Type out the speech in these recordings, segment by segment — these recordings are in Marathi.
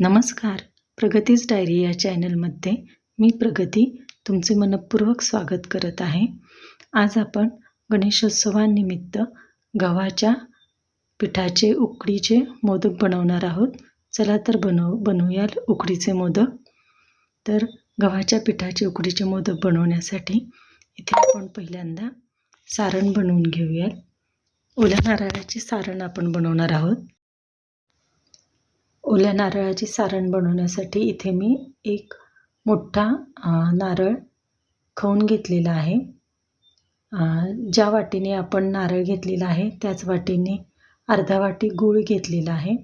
नमस्कार. प्रगतीच डायरी या चॅनलमध्ये मी प्रगती तुमचे मनपूर्वक स्वागत करत आहे. आज आपण गणेशोत्सवानिमित्त गव्हाच्या पिठाचे उकडीचे मोदक बनवणार आहोत. चला तर बनव बनवूयाल उकडीचे मोदक. तर गव्हाच्या पिठाचे उकडीचे मोदक बनवण्यासाठी इथे आपण पहिल्यांदा सारण बनवून घेऊया ओल्या नारळाचे सारण आपण बनवणार आहोत. ओल्या नारळाची सारण बनवण्यासाठी इथे मी एक मोठा नारळ खाऊन घेतलेला आहे. ज्या वाटीने आपण नारळ घेतलेला आहे त्याच वाटीने अर्धा वाटी गूळ घेतलेला आहे.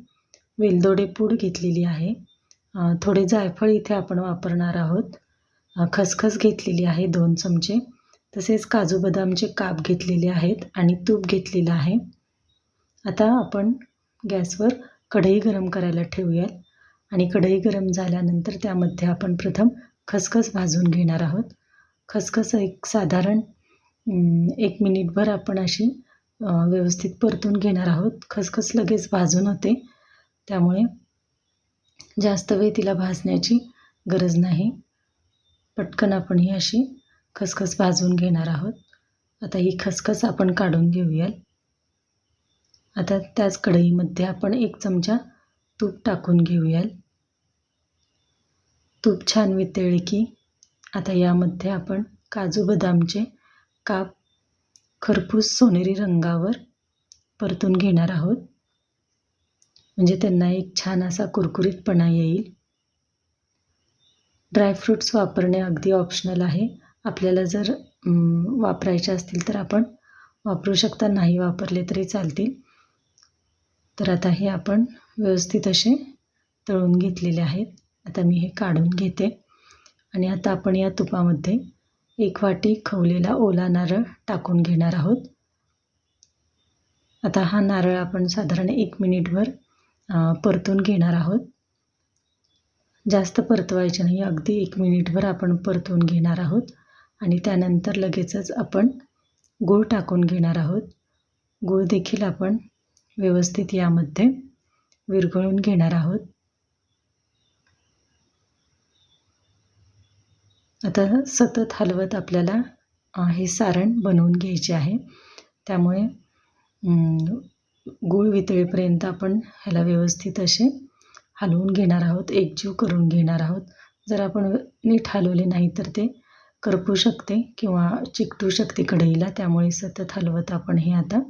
वेलदोडे पूड घेतलेली आहे. थोडे जायफळ इथे आपण वापरणार आहोत. खसखस घेतलेली आहे दोन चमचे. तसेच काजू बदामचे काप घेतलेले आहेत आणि तूप घेतलेलं आहे. आता आपण गॅसवर कढई गरम करायला ठेवूयात. आणि कढई गरम झाल्यानंतर त्यामध्ये आपण प्रथम खसखस भाजून घेणार आहोत. खसखस एक साधारण एक मिनिटभर आपण अशी व्यवस्थित परतून घेणार आहोत. खसखस लगेच भाजून होते. त्यामुळे जास्त वेळ तिला भाजण्याची गरज नाही. पटकन आपण ही अशी खसखस भाजून घेणार आहोत. आता ही खसखस आपण काढून घेऊयात. आता त्याच कढईमध्ये आपण एक चमचा तूप टाकून घेऊयाल तूप छान वितळले की आता यामध्ये आपण काजू बदामचे काप खरपूस सोनेरी रंगावर परतून घेणार आहोत. म्हणजे त्यांना एक छान असा कुरकुरीतपणा येईल. ड्रायफ्रूट्स वापरणे अगदी ऑप्शनल आहे. आपल्याला जर वापरायचे असतील तर आपण वापरू शकता नाही वापरले तरी चालतील. तर आता हे आपण व्यवस्थित असे तळून घेतलेले आहेत. आता मी हे काढून घेते. आणि आता आपण या तुपामध्ये एक वाटी खवलेला ओला नारळ टाकून घेणार आहोत. आता हा नारळ आपण साधारण एक मिनिटभर परतून घेणार आहोत. जास्त परतवायचे नाही अगदी एक मिनिटभर आपण परतून घेणार आहोत. आणि त्यानंतर लगेचच आपण गूळ टाकून घेणार आहोत. गूळ देखील आपण व्यवस्थित यामध्ये विरघळून घेणार आहोत. आता सतत हलवत आपल्याला हे सारण बनवून घ्यायचे आहे. त्यामुळे गूळ वितळेपर्यंत आपण ह्याला व्यवस्थित असे हलवून घेणार आहोत एकजीव करून घेणार आहोत. जर आपण नीट हलवले नाही तर ते करपू शकते किंवा चिकटू शकते कढईला त्यामुळे सतत हलवत आपण हे आता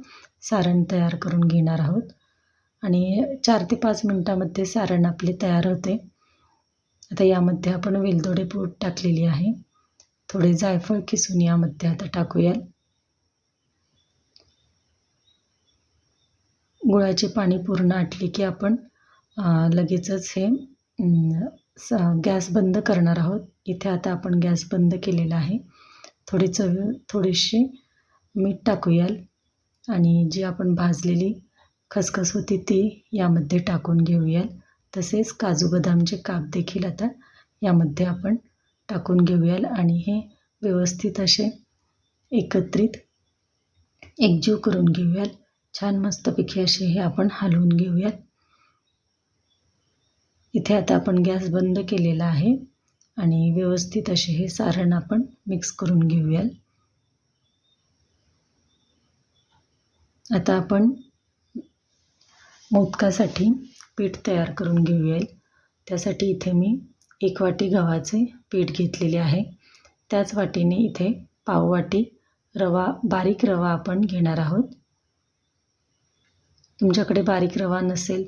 सारण तयार करून घेणार आहोत. आणि चार ते पाच मिनटामध्ये सारण आपले तयार होते. आता यामध्ये आपण वेलदोडे पूड टाकलेली आहे. थोडे जायफळ किसून यामध्ये आता टाकूया गुळाचे पाणी पूर्ण आटले की आपण लगेचच हे स गॅस बंद करणार आहोत. इथे आता आपण गॅस बंद केलेला आहे. थोडी चव थोडीशी मीठ टाकूयाल आणि जी आपण भाजलेली खसखस होती ती यामध्ये टाकून घेऊयाल तसेच काजू बदामचे काप देखील आता यामध्ये आपण टाकून घेऊयाल आणि हे व्यवस्थित असे एकत्रित एकजीव करून घेऊयाल छान मस्तपैकी असे हे आपण हलवून घेऊयात. इथे आता आपण गॅस बंद केलेला आहे आणि व्यवस्थित असे हे सारण आपण मिक्स करून घेऊयाल आता आपण मोदकासाठी पीठ तयार करून घेऊयाल त्यासाठी इथे मी एक वाटी गव्हाचे पीठ घेतलेले आहे. त्याच वाटीने इथे पाव वाटी रवा बारीक रवा आपण घेणार आहोत. तुमच्याकडे बारीक रवा नसेल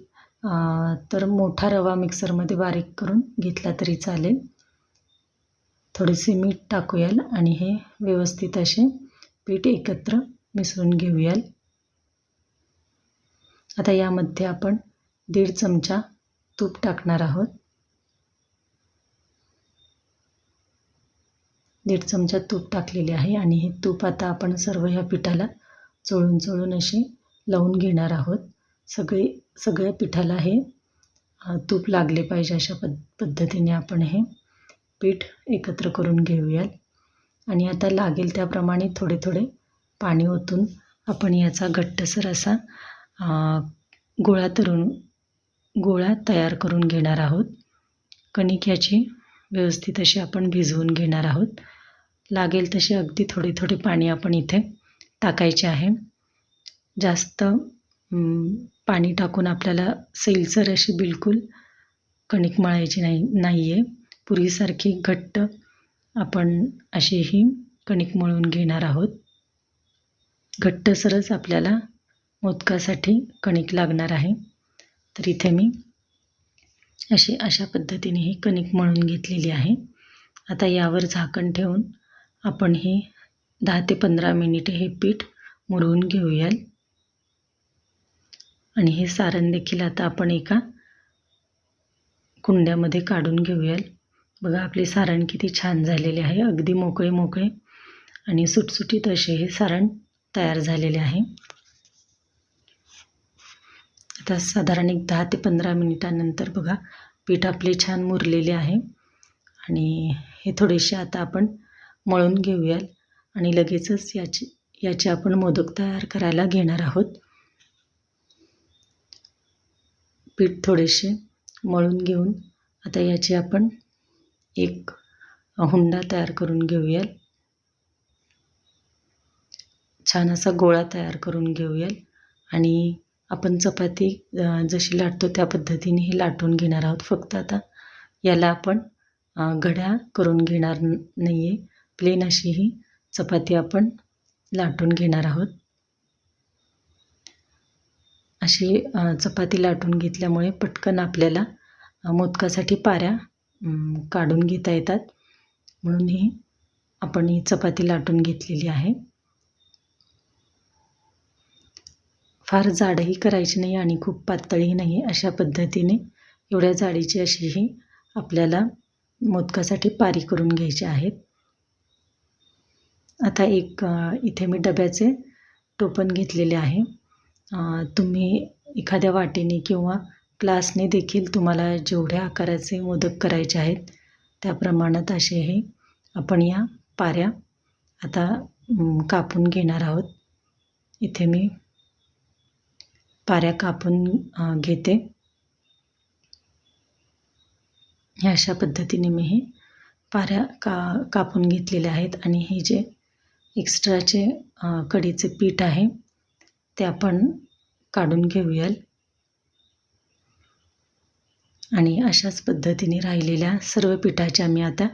तर मोठा रवा मिक्सरमध्ये बारीक करून घेतला तरी चालेल. थोडेसे मीठ टाकूयाल आणि हे व्यवस्थित असे पीठ एकत्र मिसळून घेऊयाल. आता यामध्ये आपण दीड चमचा तूप टाकणार आहोत. दीड चमचा तूप टाकलेले आहे आणि हे तूप आता आपण सर्व ह्या पिठाला चोळून चोळून असे लावून घेणार आहोत. सगळे सगळ्या पिठाला हे तूप लागले पाहिजे अशा पद पद्धतीने आपण हे पीठ एकत्र करून घेऊयात. आणि आता लागेल त्याप्रमाणे थोडे थोडे पाणी ओतून आपण याचा घट्टसर असा गोळा तरून गोळा तयार करून घेणार आहोत. कणिक याची व्यवस्थित अशी आपण भिजवून घेणार आहोत. लागेल तसे अगदी थोडे थोडे पाणी आपण इथे टाकायचे आहे. जास्त पाणी टाकून आपल्याला सैलसर अशी बिलकुल कणिक मळायची नाही नाही आहे पूर्वीसारखी घट्ट आपण अशी ही कणिक मळून घेणार आहोत. घट्टसरच आपल्याला मोदकासाठी कणिक लागणार आहे. तर इथे मी अशी अशा पद्धतीने ही कणिक मळून घेतलेली आहे. आता यावर झाकण ठेवून आपण हे दहा ते पंधरा मिनिटे हे पीठ मुरवून घेऊयाल. आणि हे सारण देखील आता आपण एका कुंड्यामध्ये काढून घेऊयाल. बघा आपले सारण किती छान झालेले आहे. अगदी मोकळे मोकळे आणि सुटसुटीत असे हे सारण तयार झालेले आहे. आता साधारण एक दहा ते पंधरा मिनिटानंतर बघा पीठ आपले छान मुरलेले आहे. आणि हे थोडेसे आता आपण मळून घेऊयाल आणि लगेचच याची याचे आपण मोदक तयार करायला घेणार आहोत. पीठ थोडेसे मळून घेऊन आता याचे आपण एक हुंडा तयार करून घेऊयाल छान असा गोळा तयार करून घेऊयाल आणि आपण चपाती जशी लाटतो त्या पद्धतीने हे लाटून घेणार आहोत. फक्त आता याला आपण घड्या करून घेणार नाही आहे प्लेन अशी ही चपाती आपण लाटून घेणार आहोत. अशी चपाती लाटून घेतल्यामुळे पटकन आपल्याला मोदकासाठी पाऱ्या काढून घेता येतात. म्हणून ही आपण ही चपाती लाटून घेतलेली आहे. फार जाडही करायची नाही आणि खूप पातळही नाही अशा पद्धतीने एवढ्या जाडीची अशी ही आपल्याला मोदकासाठी पारी करून घ्यायची आहेत. आता एक इथे मी डब्याचे टोपण घेतलेले आहे. तुम्ही एखाद्या वाटीने किंवा ग्लासने देखील तुम्हाला जेवढ्या आकाराचे मोदक करायचे आहेत त्या प्रमाणात असे हे आपण या पाऱ्या आता कापून घेणार आहोत. इथे मी पाऱ्या कापून घेते. ह्या अशा पद्धतीने मी हे पाऱ्या का कापून घेतलेल्या आहेत. आणि हे जे एक्स्ट्राचे कडीचे कढीचे पीठ आहे ते आपण काढून घेऊयाल. आणि अशाच पद्धतीने राहिलेल्या सर्व पिठाच्या मी आता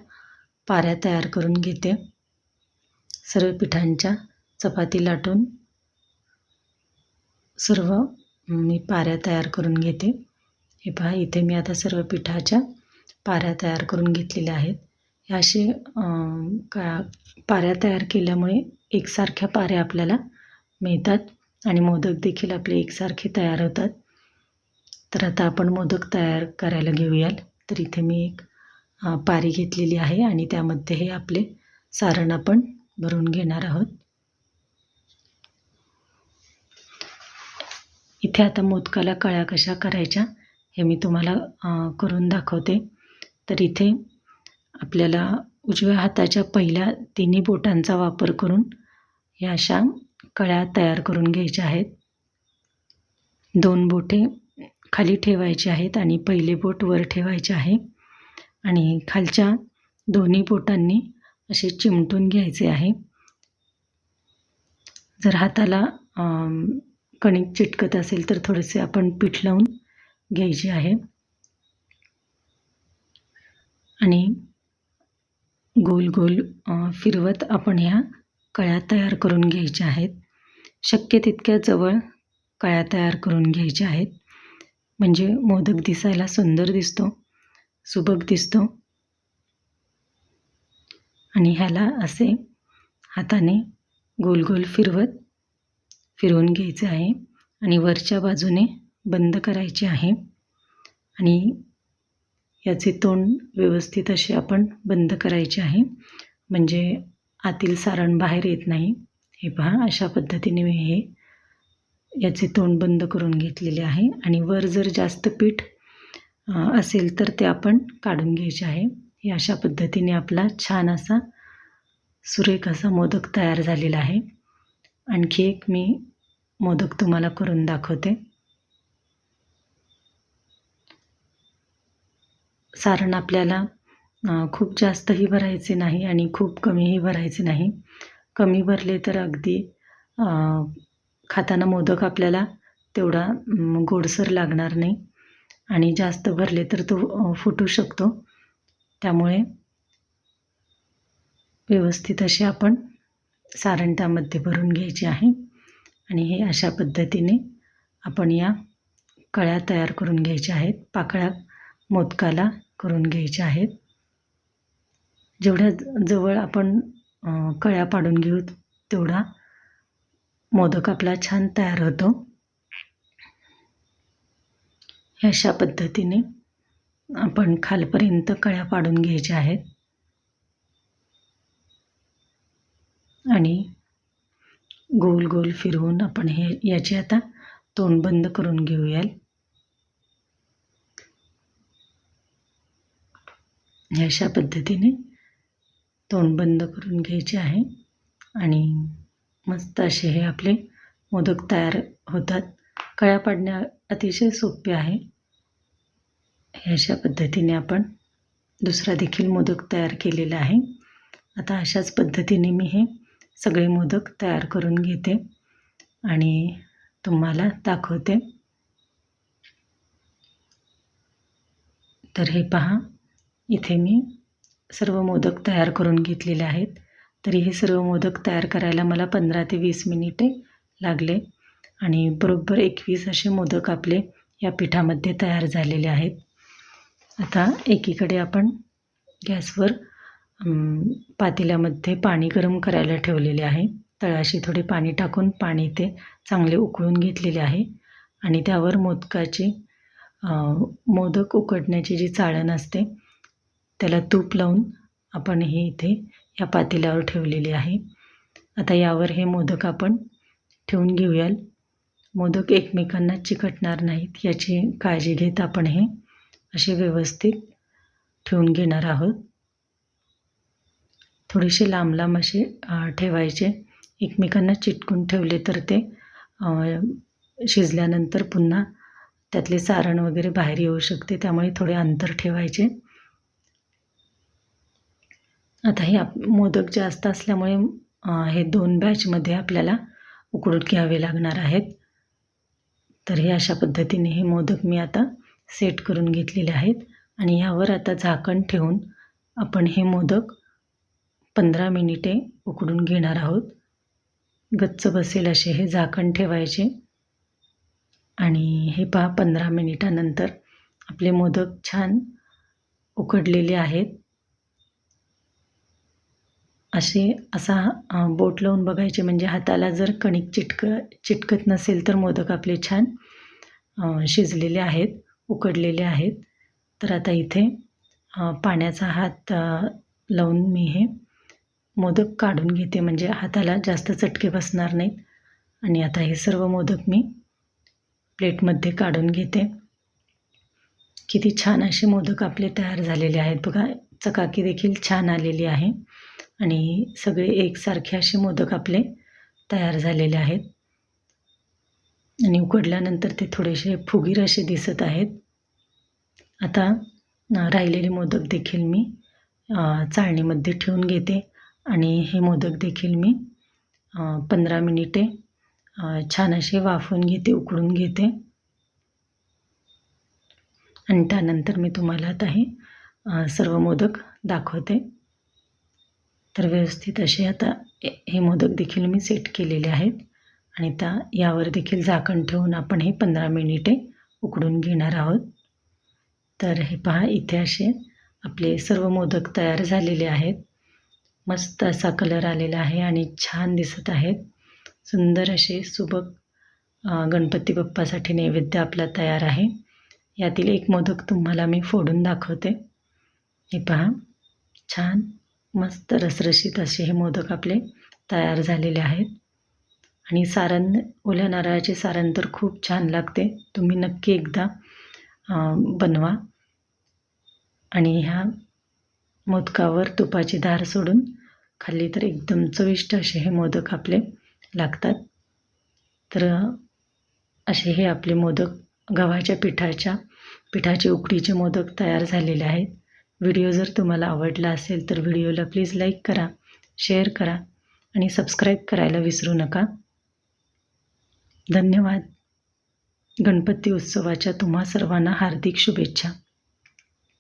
पाऱ्या तयार करून घेते. सर्व पिठांच्या चपाती लाटून सर्व मी पाऱ्या तयार करून घेते. हे पहा इथे मी आता सर्व पिठाच्या पाऱ्या तयार करून घेतलेल्या आहेत. ह्या असे का पाऱ्या तयार केल्यामुळे एकसारख्या पाऱ्या आपल्याला मिळतात आणि मोदक देखील आपले एकसारखे तयार होतात. तर आता आपण मोदक तयार करायला घेऊयाल तर इथे मी एक पारी घेतलेली आहे आणि त्यामध्ये हे आपले सारण आपण भरून घेणार आहोत. इथे आता मोदकाला कळ्या कशा करायच्या हे मी तुम्हाला करून दाखवते. तर इथे आपल्याला उजव्या हाताच्या पहिल्या तिन्ही बोटांचा वापर करून या अशा कळ्या तयार करून घ्यायच्या आहेत. दोन बोटे खाली ठेवायचे आहेत आणि पहिले बोट वर ठेवायचे आहे. आणि खालच्या दोन्ही बोटांनी असे चिमटून घ्यायचे आहे. जर हाताला कणिक चिटकत असेल तर थोडेसे आपण पीठ लावून घ्यायचे आहे. आणि गोल गोल फिरवत आपण ह्या कळ्या तयार करून घ्यायच्या आहेत. शक्य तितक्या जवळ कळ्या तयार करून घ्यायच्या आहेत. म्हणजे मोदक दिसायला सुंदर दिसतो सुबक दिसतो. आणि ह्याला असे हाताने गोल गोल फिरवत फिरवून घ्यायचे आहे आणि वरच्या बाजूने बंद करायचे आहे. आणि याचे तोंड व्यवस्थित असे आपण बंद करायचे आहे. म्हणजे आतील सारण बाहेर येत नाही. हे पहा अशा पद्धतीने मी हे याचे तोंड बंद करून घेतलेले आहे. आणि वर जर जास्त पीठ असेल तर ते आपण काढून घ्यायचे आहे. हे अशा पद्धतीने आपला छान असा सुरेख असा मोदक तयार झालेला आहे. आणखी एक मी मोदक तुम्हाला करून दाखवते. सारण आपल्याला खूप जास्तही भरायचे नाही आणि खूप कमीही भरायचे नाही. कमी भरले तर अगदी खाताना मोदक आपल्याला तेवढा गोडसर लागणार नाही. आणि जास्त भरले तर तो फुटू शकतो. त्यामुळे व्यवस्थित असे आपण सारण त्यामध्ये भरून घ्यायचे आहे. आणि हे अशा पद्धतीने आपण या कळ्या तयार करून घ्यायच्या आहेत. पाकळ्या मोदकाला करून घ्यायच्या आहेत. जेवढ्या जवळ आपण कळ्या पाडून घेऊ तेवढा मोदक आपला छान तयार होतो. अशा पद्धतीने आपण खालपर्यंत कळ्या पाडून घ्यायच्या आहेत. आणि गोल गोल फिरवून आपण हे याची आता तोंड बंद करून घेऊयाल. अशा पद्धतीने तोंड बंद करून घ्यायचे आहे आणि मस्त असे हे आपले मोदक तयार होतात. कळ्या पाडण्या अतिशय सोपे आहे. अशा पद्धतीने आपण दुसरा देखील मोदक तयार केलेला आहे. आता अशाच पद्धतीने मी हे सगळे मोदक तयार करून घेते आणि तुम्हाला दाखवते. तर हे पहा इथे मी सर्व मोदक तयार करून घेतलेले आहेत. तरी हे सर्व मोदक तयार करायला मला पंधरा ते वीस मिनिटे लागले आणि बरोबर एकवीस असे मोदक आपले या पिठामध्ये तयार झालेले आहेत. आता एकीकडे आपण गॅसवर पातेल्यामध्ये पाणी गरम करायला ठेवलेले आहे. तळाशी थोडे पाणी टाकून पाणी ते चांगले उकळून घेतलेले आहे. आणि त्यावर मोदकाची मोदक उकडण्याची जी चाळण असते त्याला तूप लावून आपण हे इथे या पातेल्यावर ठेवलेले आहे. आता यावर हे मोदक आपण ठेवून घेऊयाल. मोदक एकमेकांना चिकटणार नाहीत याची काळजी घेत आपण हे असे व्यवस्थित ठेवून घेणार आहोत. थोडीशी लांब लांब असे ठेवायचे. एकमेकांना चिटकून ठेवले तर ते शिजल्यानंतर पुन्हा त्यातले सारण वगैरे बाहेर येऊ शकते. त्यामुळे थोडे अंतर ठेवायचे. आता हे आप मोदक जास्त असल्यामुळे हे दोन बॅचमध्ये आपल्याला उकडून घ्यावे लागणार आहेत. तर हे अशा पद्धतीने हे मोदक मी आता सेट करून घेतलेले आहेत. आणि यावर आता झाकण ठेवून आपण हे मोदक पंधरा मिनिटे उकडून घेणार आहोत. गच्च बसेल असे हे झाकण ठेवायचे. आणि हे पहा पंधरा मिनिटानंतर आपले मोदक छान उकडलेले आहेत. असे असा बोट लावून बघायचे म्हणजे हाताला जर कणिक चिटक चिटकत नसेल तर मोदक आपले छान शिजलेले आहेत उकडलेले आहेत. तर आता इथे पाण्याचा हात लावून मी हे मोदक काढून घेते. म्हणजे हाताला जास्त चटके बसणार नाहीत. आणि आता हे सर्व मोदक मी प्लेटमध्ये काढून घेते. किती छान असे मोदक आपले तयार झालेले आहेत. बघा चकाकी देखील छान आलेली आहे. आणि सगळे एकसारखे असे मोदक आपले तयार झालेले आहेत. आणि उकडल्यानंतर ते थोडेसे फुगीर असे दिसत आहेत. आता राहिलेले मोदक देखील मी चाळणीमध्ये ठेवून घेते. आणि हे मोदक देखील मी पंधरा मिनिटे छान असे वाफून घेते उकडून घेते. आणि त्यानंतर मी तुम्हाला आता हे सर्व मोदक दाखवते. तर व्यवस्थित असे आता हे मोदक देखील मी सेट केलेले आहेत. आणि त्या यावर देखील झाकण ठेवून आपण हे पंधरा मिनिटे उकडून घेणार आहोत. तर हे पहा इथे असे आपले सर्व मोदक तयार झालेले आहेत. मस्त असा कलर आलेला आहे आणि छान दिसत आहेत. सुंदर असे सुबक गणपती बाप्पासाठी नैवेद्य आपला तयार आहे. यातील एक मोदक तुम्हाला मी फोडून दाखवते. हे पहा. छान मस्त रसरशीत असे हे मोदक आपले तयार झालेले आहेत. आणि सारण ओल्या नारळाचे सारण तर खूप छान लागते. तुम्ही नक्की एकदा बनवा. आणि ह्या मोदकावर तुपाची धार सोडून खाल्ली तर एकदम चविष्ट असे हे मोदक आपले लागतात. तर असे हे आपले मोदक गव्हाच्या पिठाच्या पिठाचे उकडीचे मोदक तयार झालेले आहेत. व्हिडिओ जर तुम्हाला आवडला असेल तर व्हिडिओला प्लीज लाईक करा शेअर करा आणि सबस्क्राईब करायला विसरू नका. धन्यवाद. गणपती उत्सवाच्या तुम्हा सर्वांना हार्दिक शुभेच्छा.